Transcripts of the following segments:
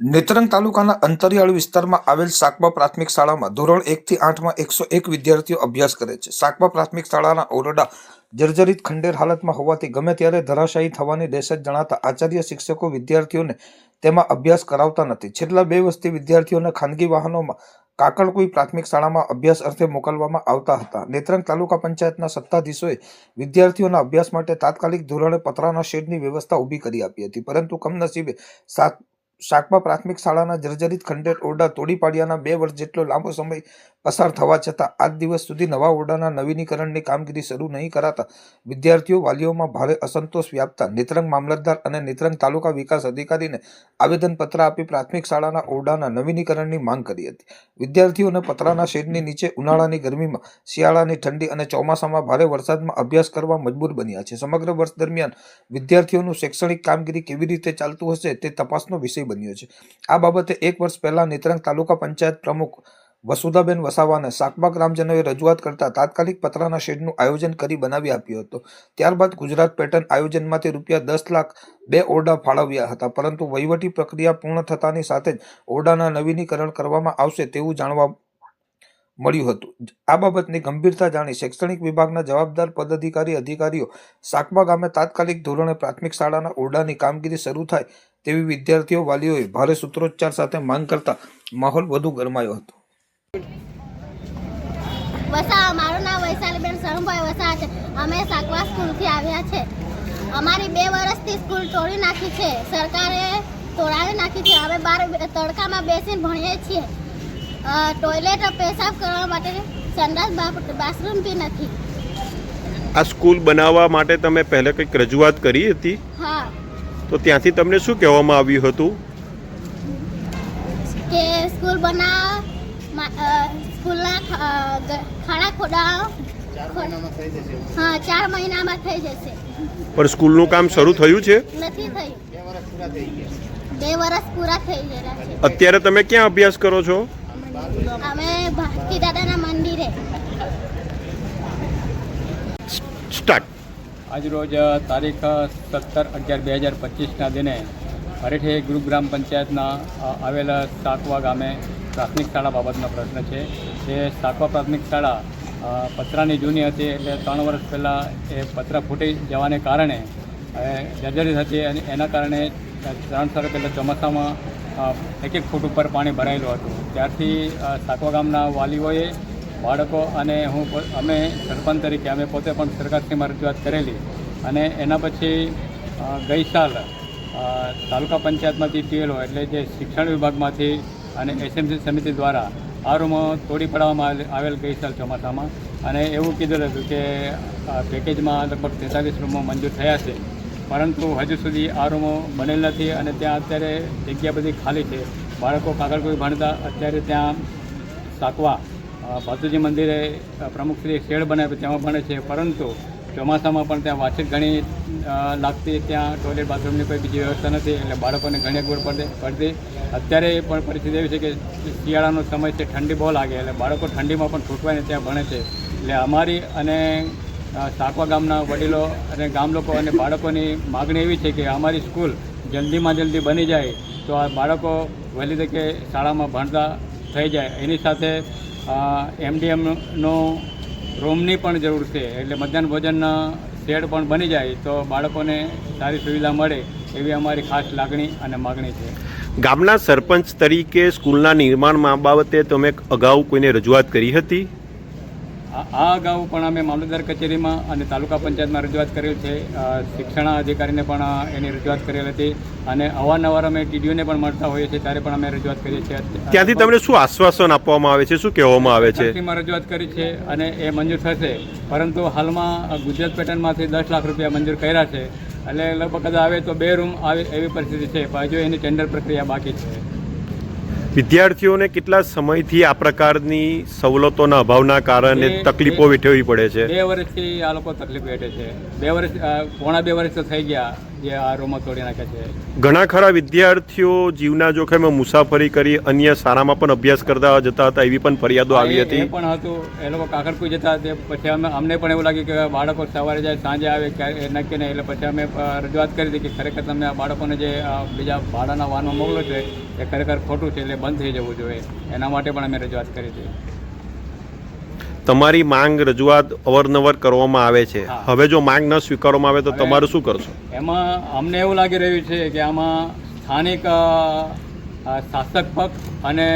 નેત્રંગ તાલુકાના અંતરિયાળ વિસ્તારમાં આવેલ સાકબા પ્રાથમિક શાળામાં ધોરણ એકથી આઠમાં એકસો એક વિદ્યાર્થીઓ અભ્યાસ કરે છે. સાકબા પ્રાથમિક શાળાના ઓરડા જર્જરિત ખંડેર હાલતમાં હોવાથી ગમે ત્યારે ધરાશાયી થવાની દહેશત જણાતા આચાર્ય શિક્ષકો વિદ્યાર્થીઓને તેમાં અભ્યાસ કરાવતા નથી. છેલ્લા બે વર્ષથી વિદ્યાર્થીઓને ખાનગી વાહનોમાં કાકડકુઈ પ્રાથમિક શાળામાં અભ્યાસ અર્થે મોકલવામાં આવતા હતા. નેત્રંગ તાલુકા પંચાયતના સત્તાધીશોએ વિદ્યાર્થીઓના અભ્યાસ માટે તાત્કાલિક ધોરણે પતરાના શેડની વ્યવસ્થા ઊભી કરી આપી હતી. પરંતુ કમનસીબે સાત શાકબા પ્રાથમિક શાળાના જર્જરિત ખંડેર ઓરડા તોડી પાડ્યાના બે વર્ષ જેટલો લાંબો સમય પસાર થવા છતાં આજ દિવસ સુધી નવા ઓરડાના નવીનીકરણની કામગીરી શરૂ નહીં કરાતા વિદ્યાર્થીઓ વાલીઓમાં ભારે અસંતોષ વ્યાપતા નેત્રંગ મામલતદાર અને નેત્રંગ તાલુકા વિકાસ અધિકારીને આવેદનપત્ર આપી પ્રાથમિક શાળાના ઓરડાના નવીનીકરણની માંગ કરી હતી. વિદ્યાર્થીઓને પતરાના શેડની નીચે ઉનાળાની ગરમીમાં શિયાળાની ઠંડી અને ચોમાસામાં ભારે વરસાદમાં અભ્યાસ કરવા મજબૂર બન્યા છે. સમગ્ર વર્ષ દરમિયાન વિદ્યાર્થીઓનું શૈક્ષણિક કામગીરી કેવી રીતે ચાલતું હશે તે તપાસનો વિષય બન્યો છે. આ બાબતે એક વર્ષ પહેલા નેત્રંગ તાલુકા પંચાયત પ્રમુખ વસુધાબેન વસાવાને શાકબાગ ગ્રામજનોએ રજૂઆત કરતા તાત્કાલિક પતરાના શેડનું આયોજન કરી બનાવી આપ્યો હતો. ત્યારબાદ ગુજરાત પેટર્ન આયોજનમાંથી રૂપિયા દસ લાખ બે ઓરડા ફાળવ્યા હતા. પરંતુ વહીવટી પ્રક્રિયા પૂર્ણ થતાની સાથે જ ઓરડાના નવીનીકરણ કરવામાં આવશે તેવું જાણવા મળ્યું હતું. આ બાબતની ગંભીરતા જાણી શૈક્ષણિક વિભાગના જવાબદાર પદાધિકારી અધિકારીઓ સાકબા ગામે તાત્કાલિક ધોરણે પ્રાથમિક શાળાના ઓરડાની કામગીરી શરૂ થાય તેવી વિદ્યાર્થીઓ વાલીઓએ ભારે સૂત્રોચ્ચાર સાથે માંગ કરતા માહોલ વધુ ગરમાયો હતો. વસા મારું નામ વૈશાલીબેન શરણભાઈ વસા છે. અમે સાકવા સ્કૂલથી આવ્યા છે. અમારી બે વર્ષથી સ્કૂલ તોડી નાખી છે. સરકારે તોડાવી નાખી છે. અમે બાર તડકામાં બેસીને ભણીએ છીએ. ટોયલેટ પેશાબ કરવા માટે સંડાસ બાથરૂમ બી નથી. આ સ્કૂલ બનાવવા માટે તમે પહેલા કંઈક રજૂઆત કરી હતી? હા તો ત્યાંથી તમને શું કહેવામાં આવ્યું હતું? કે સ્કૂલ બનાવ સ્કૂલના ખાડા ખોડાવ. હા ચાર મહિનામાં થઈ જશે. પણ સ્કૂલનું કામ શરૂ થયું છે? નથી થયું. બે વર્ષ પૂરા થઈ ગયેલા છે. અત્યારે તમે ક્યાં અભ્યાસ કરો છો? અમે ભક્તિ દાદાના મંદિરે સ્ટાર્ટ આજરોજ તારીખ સત્તર અગિયાર બે હજાર પચીસના દિને હરેઠે ગુરુગ્રામ પંચાયતના આવેલા સાકવા ગામે પ્રાથમિક શાળા બાબતનો પ્રશ્ન છે. જે સાકવા પ્રાથમિક શાળા પતરાની જૂની હતી એટલે ત્રણ વર્ષ પહેલાં એ પતરા ફૂટી જવાને કારણે જર્જરિત હતી અને એના કારણે ત્રણ સાલ પહેલાં ચોમાસામાં એક એક ફૂટ ઉપર પાણી ભરાયેલું હતું. ત્યારથી સાકવા ગામના વાલીઓએ બાળકો અને હું અમે સરપંચ તરીકે, અમે પોતે પણ સરકારશ્રીમાં રજૂઆત કરેલી. અને એના પછી ગઈ સાલ તાલુકા પંચાયતમાંથી ટીએલઓ એટલે જે શિક્ષણ વિભાગમાંથી અને એસએમસી સમિતિ દ્વારા આ રૂમો તોડી પાડવામાં આવેલ- ગઈ સાલ ચોમાસામાં. અને એવું કીધેલું હતું કે પેકેજમાં લગભગ તેતાલીસ રૂમો મંજૂર થયા છે. પરંતુ હજુ સુધી આ રૂમો બનેલ નથી અને ત્યાં અત્યારે જગ્યા બધી ખાલી છે. બાળકો કાગળ કોઈ ભણતા, અત્યારે ત્યાં સાકવા અ, ભાતુજી મંદિરે અ, પ્રમુખશ્રી શેડ બનાવ્યો તેમાં ભણે છે પરંતુ ચોમાસામાં પણ ત્યાં વાંચિત ઘણી લાગતી ત્યાં ટોયલેટ બાથરૂમની કોઈ બીજી વ્યવસ્થા નથી એટલે બાળકોને ઘણી અગવડ પડે પડતી. અત્યારે પણ પરિસ્થિતિ એવી છે કે શિયાળાનો સમય છે ઠંડી બહુ લાગે એટલે બાળકો ઠંડીમાં પણ ઠૂંઠવાઈને ત્યાં ભણે છે. એટલે અમારી અને સાકવા ગામના વડીલો અને ગામ લોકો અને બાળકોની માગણી એવી છે કે અમારી સ્કૂલ જલ્દીમાં જલ્દી બની જાય તો આ બાળકો વહેલી તકે શાળામાં ભણતા થઈ જાય. એની સાથે એમડીએમનો રૂમની પણ જરૂર છે. એટલે મધ્યાહન ભોજનના શેડ પણ બની જાય તો બાળકોને સારી સુવિધા મળે એવી અમારી ખાસ લાગણી અને માગણી છે. ગામના સરપંચ તરીકે સ્કૂલના નિર્માણ બાબતે તમે અગાઉ કોઈને રજૂઆત કરી હતી? આ અગાઉ પણ અમે મામલતદાર કચેરીમાં અને તાલુકા પંચાયતમાં રજૂઆત કરેલ છે. શિક્ષણ અધિકારીને પણ એની રજૂઆત કરેલ હતી અને અવારનવાર અમે ટીડીઓને પણ મળતા હોઈએ છીએ ત્યારે પણ અમે રજૂઆત કરીએ છીએ. ત્યાંથી તમને શું આશ્વાસન આપવામાં આવે છે? શું કહેવામાં આવે છે? રજૂઆત કરી છે અને એ મંજૂર થશે. પરંતુ હાલમાં ગુજરાત પેટર્નમાંથી દસ લાખ રૂપિયા મંજૂર કર્યા છે. એટલે લગભગ કદાચ આવે તો બે રૂમ આવે એવી પરિસ્થિતિ છે. પણ હજુ એની ટેન્ડર પ્રક્રિયા બાકી છે. વિદ્યાર્થીઓને કેટલા સમયથી આ પ્રકારની સવલતોના અભાવના કારણે તકલીફો વેઠવવી પડે છે? બે વર્ષથી આ લોકો તકલીફ વેઠે છે. બે વર્ષ પોણા બે વર્ષ તો થઈ ગયા. જે આ રૂમો તોડી નાખ્યા છે. ઘણા ખરા વિદ્યાર્થીઓ જીવના જોખમે મુસાફરી કરી અન્ય શાળામાં પણ અભ્યાસ કરતા જતા હતા એવી પણ ફરિયાદો આવી હતી. એ પણ હતું. એ લોકો કાકરકુઈ જતા તે પછી અમે અમને પણ એવું લાગ્યું કે બાળકો સવારે જાય સાંજે આવે નક્કી નહીં. એટલે પછી અમે રજૂઆત કરી હતી કે ખરેખર તમે આ બાળકોને જે બીજા ભાડાના વાહનો મોકલો છે એ ખરેખર ખોટું છે એટલે બંધ થઈ જવું જોઈએ. એના માટે પણ અમે રજૂઆત કરી હતી. તમારી માંગ રજૂઆત અવરનવર કરવામાં આવે છે. હવે જો માંગ ન સ્વીકારવામાં આવે તો તમારું શું કરશો? એમાં અમને એવું લાગી રહ્યું છે કે આમાં સ્થાનિક શાસક પક્ષ અને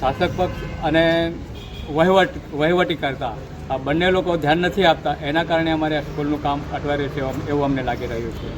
શાસક પક્ષ અને વહીવટ વહીવટી કરતા આ બંને લોકો ધ્યાન નથી આપતા. એના કારણે અમારે સ્કૂલનું કામ અટવાઈ રહ્યું છે એવું અમને લાગી રહ્યું છે.